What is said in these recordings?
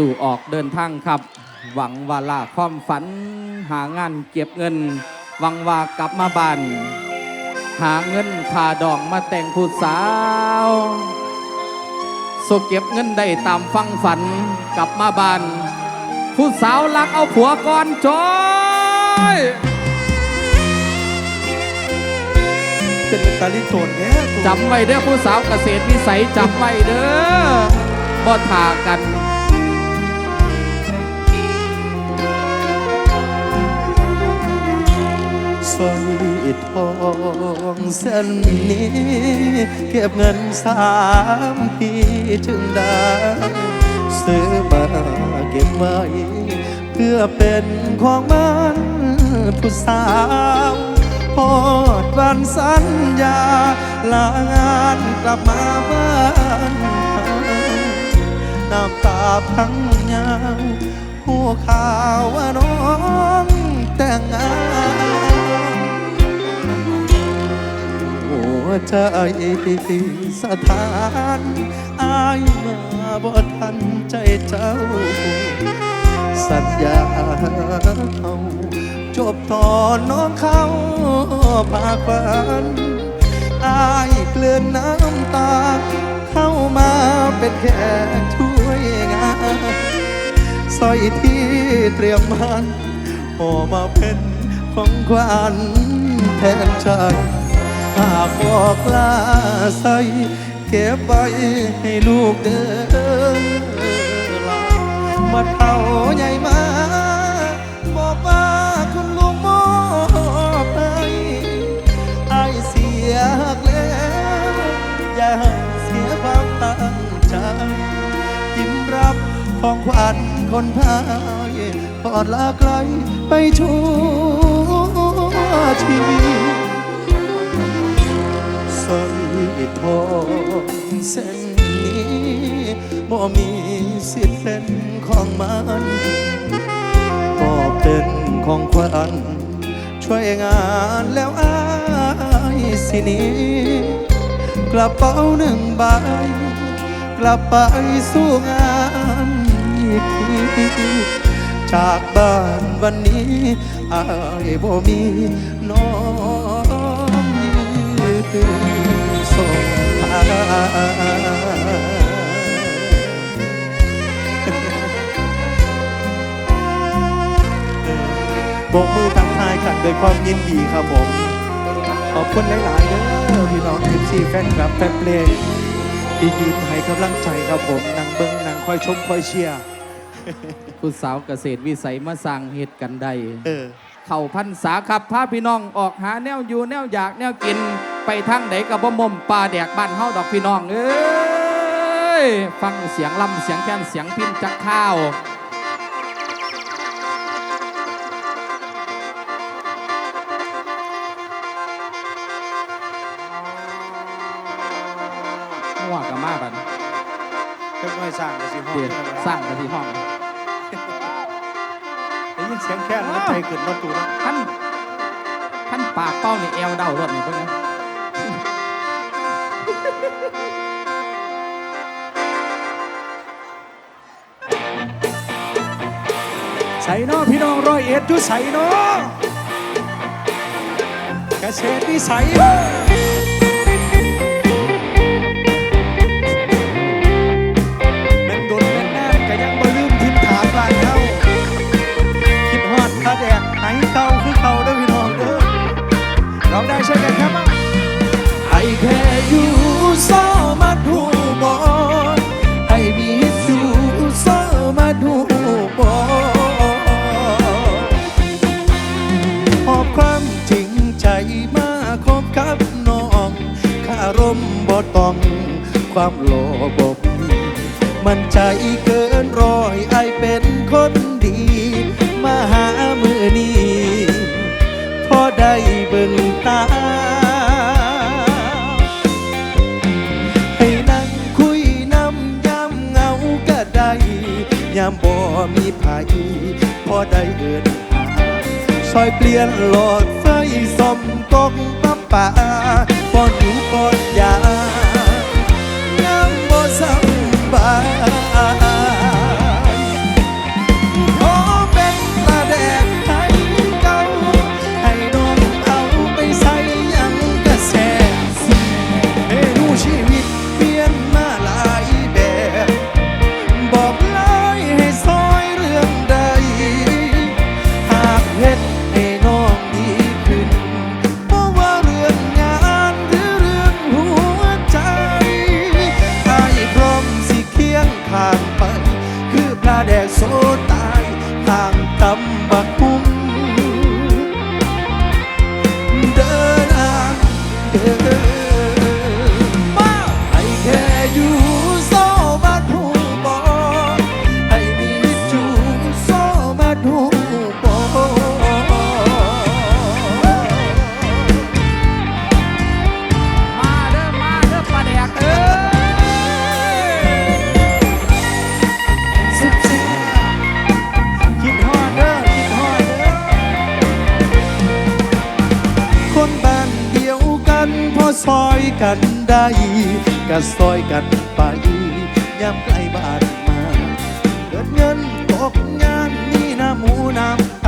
สู่ออกเดินทางครับ หวังว่าลาความฝัน หางานเก็บเงิน หวังว่ากลับมาบ้าน หาเงินค่าดองมาแต่งผู้สาวโซเก็บเงินได้ตามฟังฝันกลับมาบ้าน ผู้สาวรักเอาผัวก่อนจอยเป็นตาลิโตนแท้กูจำไว้เด้อผู้สาวเกษตรวิสัยจำไว้เด้อบ่ทากัน สร้อยทองเส้นนี้ เก็บเงินสามปีจึงได้ซื้อมาเก็บไว้ เพื่อเป็นของมันผู้สาวพอดวันสัญญา ลางานกลับมาบ้านน้ำตาพังยาวหัวข่าวว่าน้องแต่งงาน ใจสถานอายมาบ่ทันใจเจ้า สัญญาเขาจบตอนน้องเขาพากฝันอายเกลื่อนน้ำตา เข้ามาเป็นแค่ช่วยงานสร้อยที่เตรียมมันออมาเป็นของขวัญแทนใจ หากบอกลาใส่เก็บไว้ให้ลูกเดินมาเท่าใหญ่มาบอกว่าคุณลุงมอบให้ไอเสียหักแล้วอย่าเสียความตั้งใจยิ้มรับของขวัญคนพายพอดลาไกลไปชั่วชีวิต ทองเส้นนี้บ่มีสิทธิ์เป็นของมันก็เป็นของขวัญช่วยงานแล้วอายสินี้กระเป๋าหนึ่งใบกลับไปสู้งานอีกทีจากบ้านวันนี้อายบ่มี บกมือทักทายกันด้วยความยินดีครับผม ขอบคุณหลายๆเด้อพี่น้องทีมซีแฟนคลับแฟนเพลงที่ยืนให้กำลังใจครับผมนางเบิ้งนางคอยชมคอยเชียร์ผู้สาวเกษตรวิสัยมาสร้างเหตุกันใดเออ เข้าพันษาครับพาพี่น้องออกหาแนวอยู่แนวอยากแนวกิน ไปทางไหนกับบ่มมปลาแดกบ้านเฮาดอกพี่น้องเอ้ยฟังเสียงลำเสียงแค้นเสียงพินจักข้าวมั่ว สิห้องเดี๋ยวสร้างกันที่ห้องได้ยินเสียงแค่นั้นใจขึ้นรถตู้นะท่านท่านปากเป้านี่แอวเดารถนี่เพื่อนนะใส่เนาะพี่น้องร้อยเอ็ดอยู่ใส่เนาะเกษตรวิสั อยู่ซอมาดูบอไอมีอยู่ซอมาดูบอหอบความจริงใจมาคบกับน้องคารมบ่ต้องความโลภบมันใจเกินร้อยไอายเป็น ได้เอินหาซอยเปลี่ยนหลอดไฟสมกงปับป่า ซอยกันได้ก็ซอยกันไปยามใกล้บ้านมา เกิดเงินตกงานนี่น้ำหมูน้ำ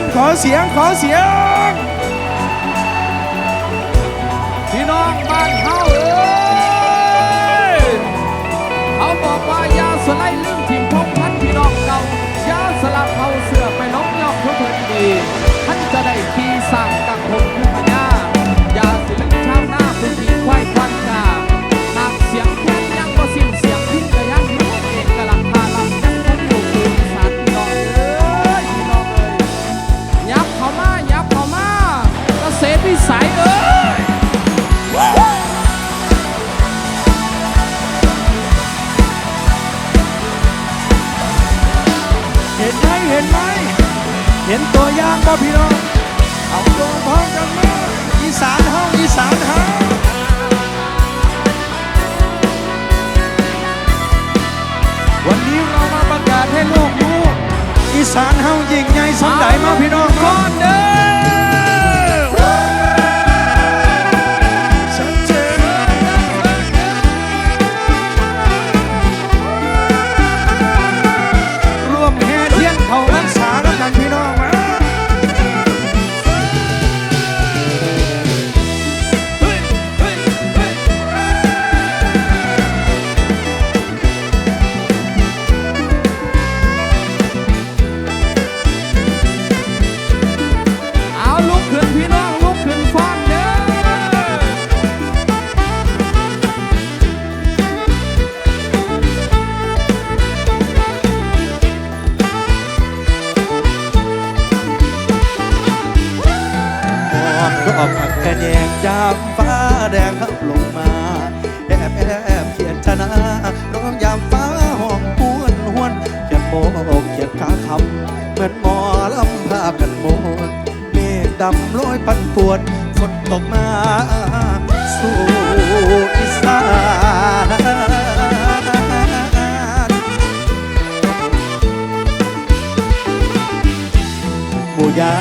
นขอเสียงขอเสียง มาสู่อีสานหมูยา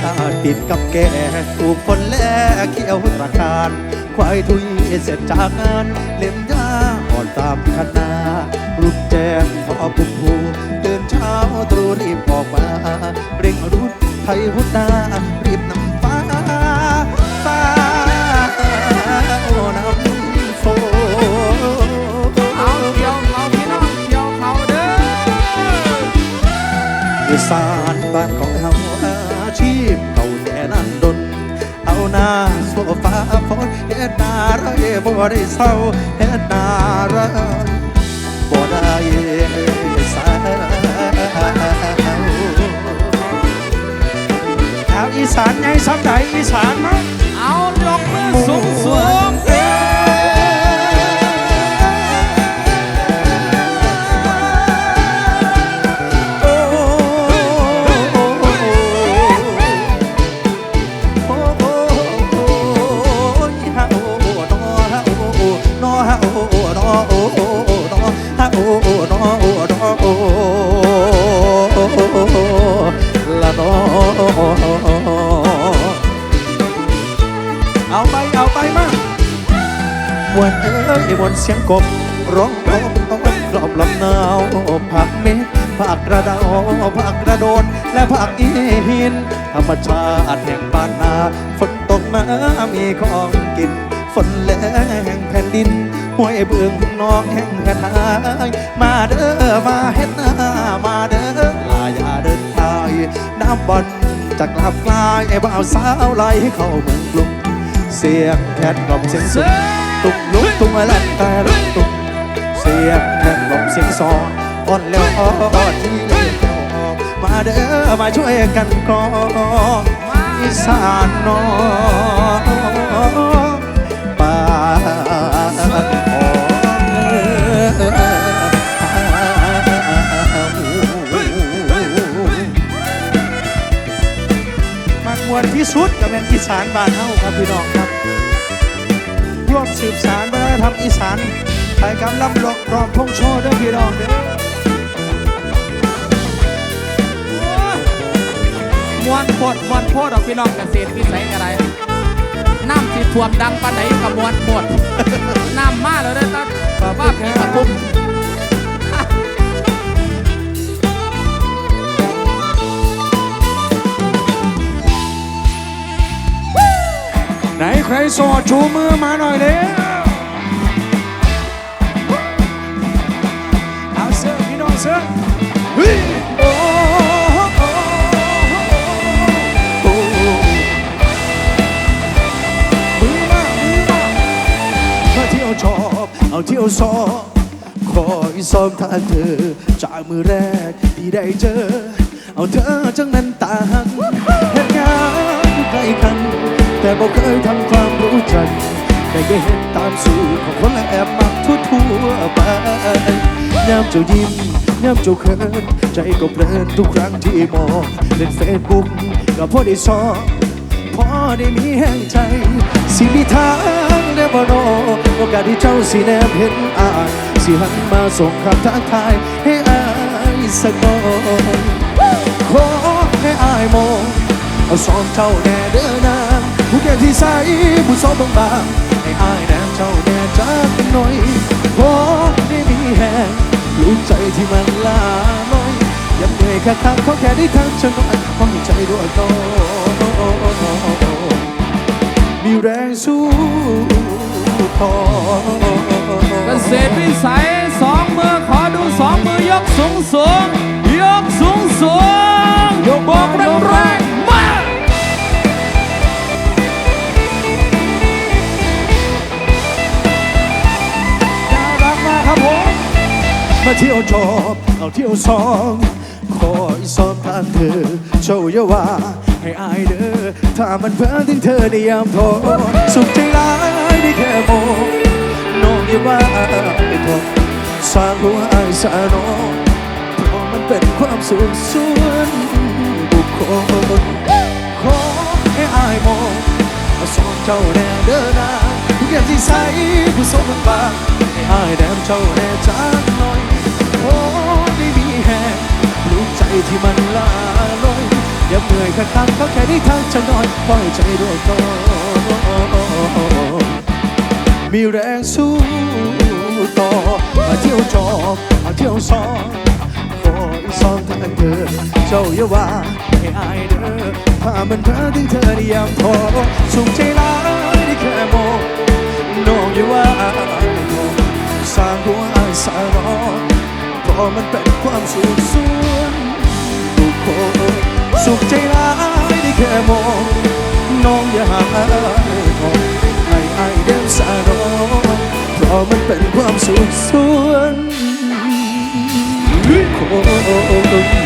ติดกับแก่ถูกคนแลกเขียวตะการควายทุยเสร็จจากงานเล็มยาอ่อนตามคณารูปแจมพอปุ่มูเดินเช้าตรูรีบออกมาเร่งรุดไทยรุดนารีบนำ อีสานบ้านของเฮาอาชีพเก่าแต่ลันดน เอาหน้าโซฟาฟอนเฮ็ดนาไรบ่ได้เศร้าเฮ็ดนาไรบ่ได้สาวเอาอีสานไงซ้ำใดอีสาน กบร้องร้องร้องกล่อมลำนาวผักเม็ดผักกระเดาผักกระโดด และผักอีหิน ธรรมชาติแห่งบ้านนาฝนตกมามีของกิน ฝนแรงแผ่นดินห้วยเบื้องนองแห่งแผ่นนายมาเด้อมาเฮ็ดนามาเด้อลาอย่าเดินทายน้ำบอลจากลาบกลายไอ้บ่าวสาวไหลเข้าเมืองกรุงเสียงแคทกล่อมเสียงสุดตุกลุก ตุ้งอะไรแต่ลุตุ้งเสียงแคทกล่อมเสียงซออ่อนแล้วอ่อนที่เลี้ยวอมาเด้อมาช่วยกันกรองอีสานนองป่ามันมวนที่สุดกับแมนอีสานบ้านเฮาครับพี่น้องครับร่วมสืบสารวัฒน ธรรมอีสานไปกำลังรอกรอบพงโชว์ด้วยพี่น้องเด้อมวนโพดมวนโพดเอาพี่น้องเกษตรวิสัยกันไรน้ำสิท่วมดังปานไหนกับมวนโพดน้ำมาแล้วเด้อครับว่าผีปทุมไหนใครโสดชูมือมาหน่อยเด้อ อพี่น้องเสื้อเฮ้ยโอ้โอ้โอ้มือมามือมามาเที่ยวชอบเอาเที่ยวซอคอยซ้อมทางเธอ จากมือแรกที่ได้เจอ เอาเธอจังนั้นต่างเหตุงานอยู่ใกล้กัน แต่บอกเคยทำความรู้จักแต่ก็เห็นตามสู่ของคนและแอบมักทั่วทั่วๆไปยามเจ้ายิ้ม ยามเจ้าเขินใจก็เพลินทุกครั้งที่มองเล่นเฟซบุ๊กก็พอได้ซอพอได้มีแห่งใจสิมีทางได้บ่โนโอกาสที่เจ้าสิแนบเห็นอายสิหันมาส่งคำทักทายให้อายสักหน่อขอให้อายมองเอาสองเท่าแน่เด้อนางผู้แก่ที่ใสผู้สอบบางให้อายแนมเจ้าแน่จักหน่อยขอได้มีแห่ง รู้ใจที่มันลาลอยยังเหนื่อยแค่ทางขอแค่ได้ทางฉันหน่อยขอให้ใจด้วยก่อนมีแรงสู้ต่อเกษตรวิสัยสองมือขอดูสองมือยกสูงสูงยกสูง มาเที่ยวชอบเอาเที่ยวซองคอยซ้อมทางเธอโชว์อยาว่าให้อายเด้อถ้ามันเพ้อถึงเธอในยามโทรสุขใจร้ายได้แค่มองน้องอย่าว่าไอ้ทองสร้างหัวอายสาน้องเพราะมันเป็นความสุขส่วนบุคคลขอให้อายมองมาสอนเจ้าแน่เด้อนาทุกอย่างที่ใส่ผู้สมบางให้อายแนมเจ้าแน่จัก ที่มันลาลอยอย่าเมื่อยข้างๆเขาแค่ได้ทางจะน้อยปล่อยใจดวยก่อนมีแรงสู้ต่อมาเที่ยวจอบมาเที่ยวซอนขออีกสองทางเธอเจ้าอย่าว่าให้อายเด้อถ้ามันเพ้อถึงเธอในยามท้อสุขใจร้ายได้แค่มองน้องอย่าว่าสร้างหัวอายสารอเพราะมันเป็นความสุขส่วนบุคคล สุขใจร้ายได้แค่มองน้องอย่าหาทองให้อายเดินสารอเพราะมันเป็นความสุขส่วนคน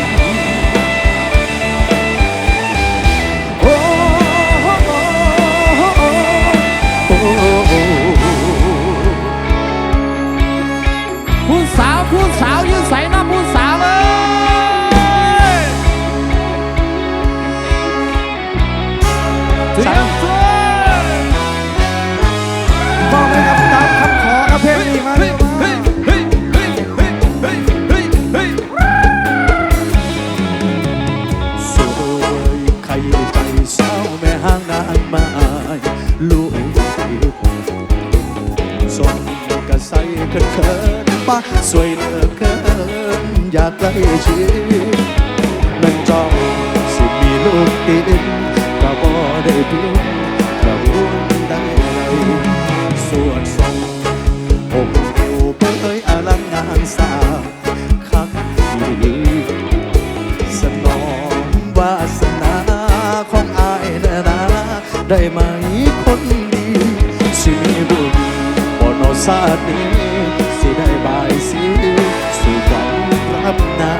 ชาตินี้สิได้บายสิสู่ความรับนา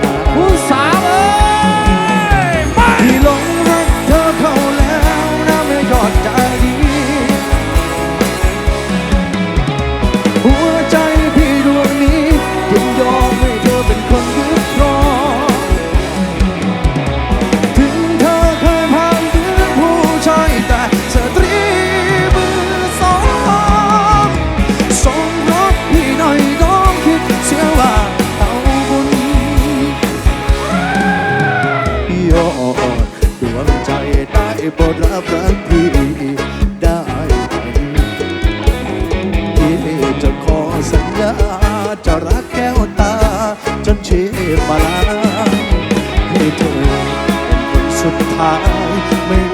มายไม่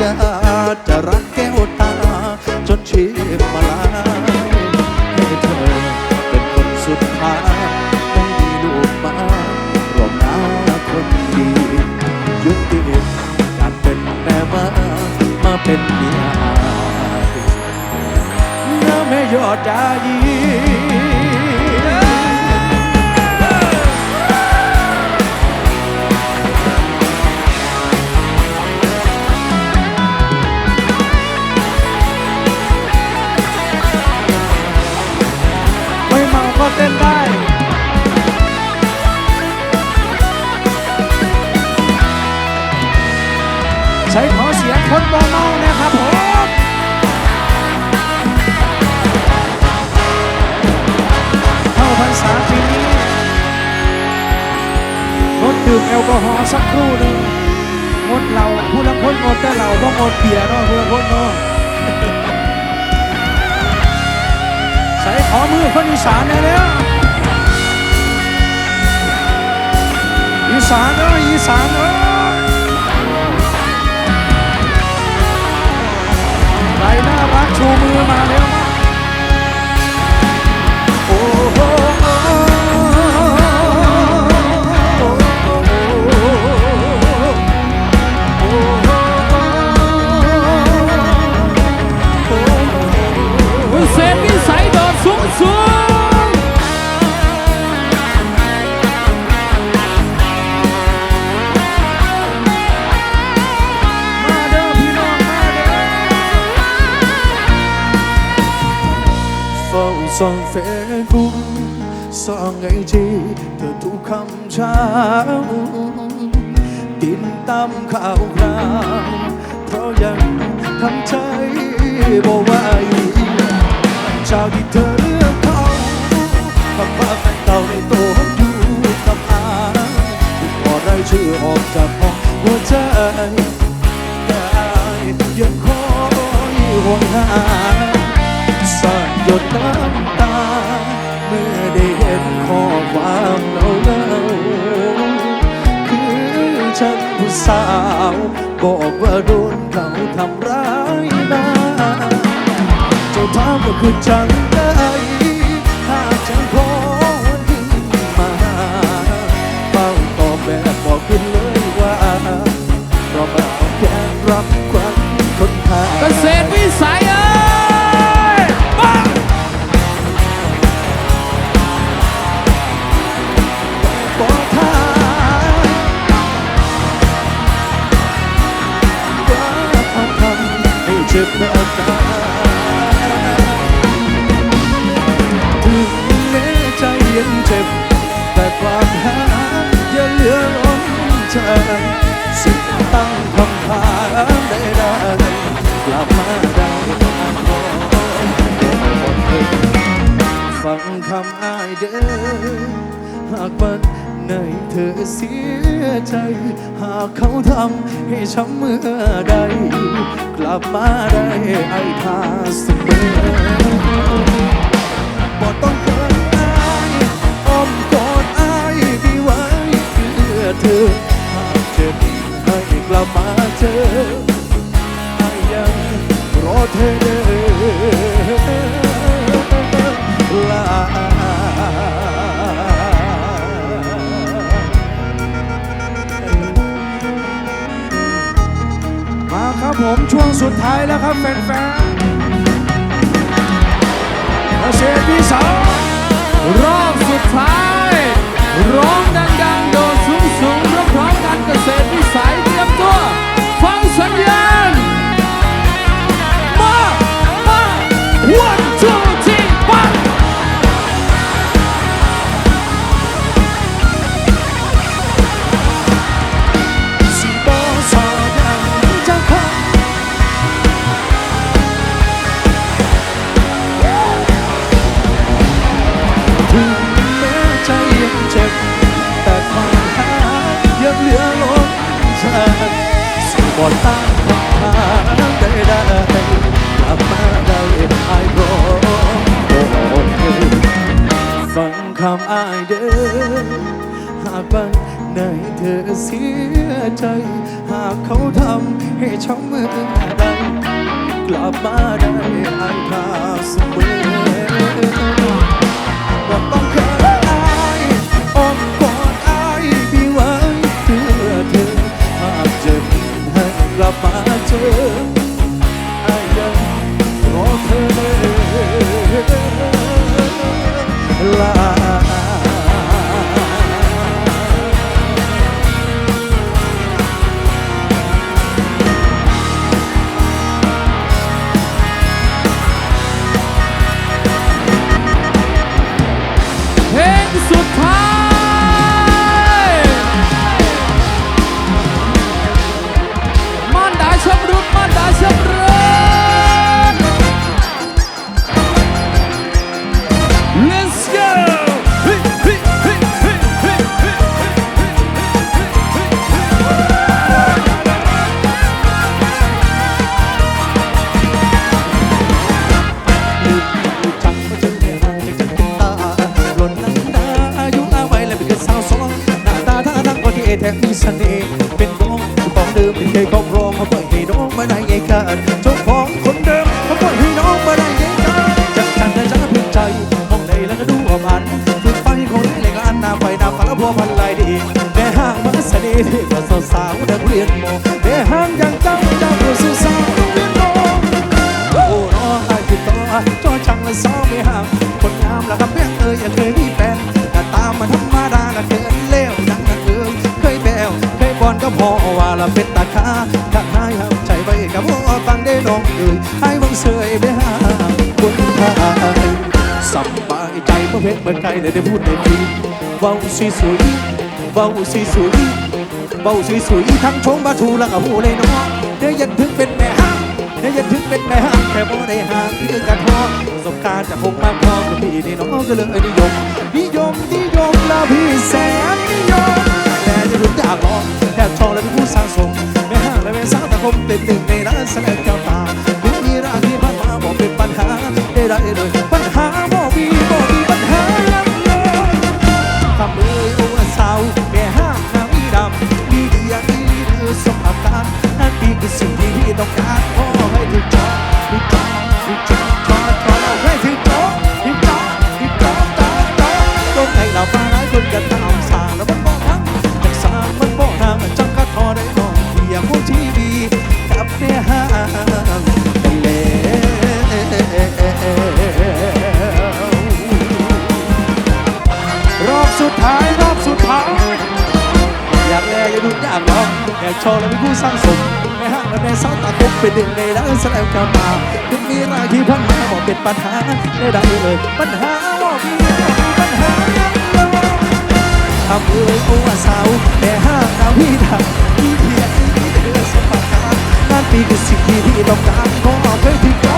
กาจะรักแก้วตา จนชีพมาลาให้เธอเป็นคนสุดท้ายไม่มีลูกมารวมน้าคนดียุติการเป็นแม่มามาเป็นเมียน้าแม่ยอดใจ ดื่มแอลกอฮอล์สักครู่หนึ่งงดเราผู้ลังพ้นงดแต่เราก็งดเบียร์เนาะผู้ลังพ้นเนาะใส่ขอมือคนอีสานแน่แล้วอีสานเนาะอีสานเนาะใครน่ารักชูมือมาแล้ว ส่องเฟซบุ๊กส่องไอจีเธอทุกคำเช้าติดตามข่าวคราวเพราะยังทำใจบ่ไหวช้าที่เธอเลือกเขาคำว่าแฟนเก่าในตัวอยู่กับอพอได้ะออกจากหองหัวใจยังคอยหวงหา สาหยดน้ำตา เมื่อได้เห็นข้อความเล่าเล่าคือฉันผู้สาว บอกว่าโดนเขาทำร้ายมาเจ้าถามว่าคือจังได้ ลับมาได้ไอ้พาเสมอบ่ต้องเขินอายอ้อมกอดอายที่ไว้เพื่อเธอหากจะดีให้กลับมาเจออายยังรอเธอ ผมช่วงสุดท้ายแล้วครับแฟนๆเสียงที่สองรอบสุดท้าย ร้องดัง 一生 ยไอ้บังเสยไปหาคนทายสบายใจเมื่อเพชรเมื่อใจเลได้พูดได้ทีเบาสวยสวยเบาสวยสวยเบาสวยสวยทั้งชงมาถูแล้วก็หูเลยนน้องเดี๋ยวยันถึงเป็นแม่ห้างเดี๋ยวยันถึงเป็นแม่ห้าแต่บ่ได้ห่างคือกันทอสบการณ์จะคงมากพอกับพี่นี่น้องก็เลยนิยมนิยมนิยมแล้พี่แสนนิยมแต่จะรู้จักบอกแค่ทองแล้วเป็นผู้สร้างสม ผมเป็นหนึ่งในร้านแสดงเจ้าตาถึงมีราที่มามาบอกเป็นปัญหาได้ไรเลยปัญหา แอบชอบและเป็นผู้สร้างสมนะฮะและในสาวตาคมเป็นหนึ่งในรักสลายกลับมาคุณมีราคีพันมาบอกเป็นปัญหาได้ดังเลย ปัญหาบอกมีปัญหาทำเอ่ยโอ้สาวแต่ห้ามเอาพี่ดังพี่เพียรที่เธอสมบัติงานปีคือสิ่งที่พี่ต้องการขอเพื่อที่เขา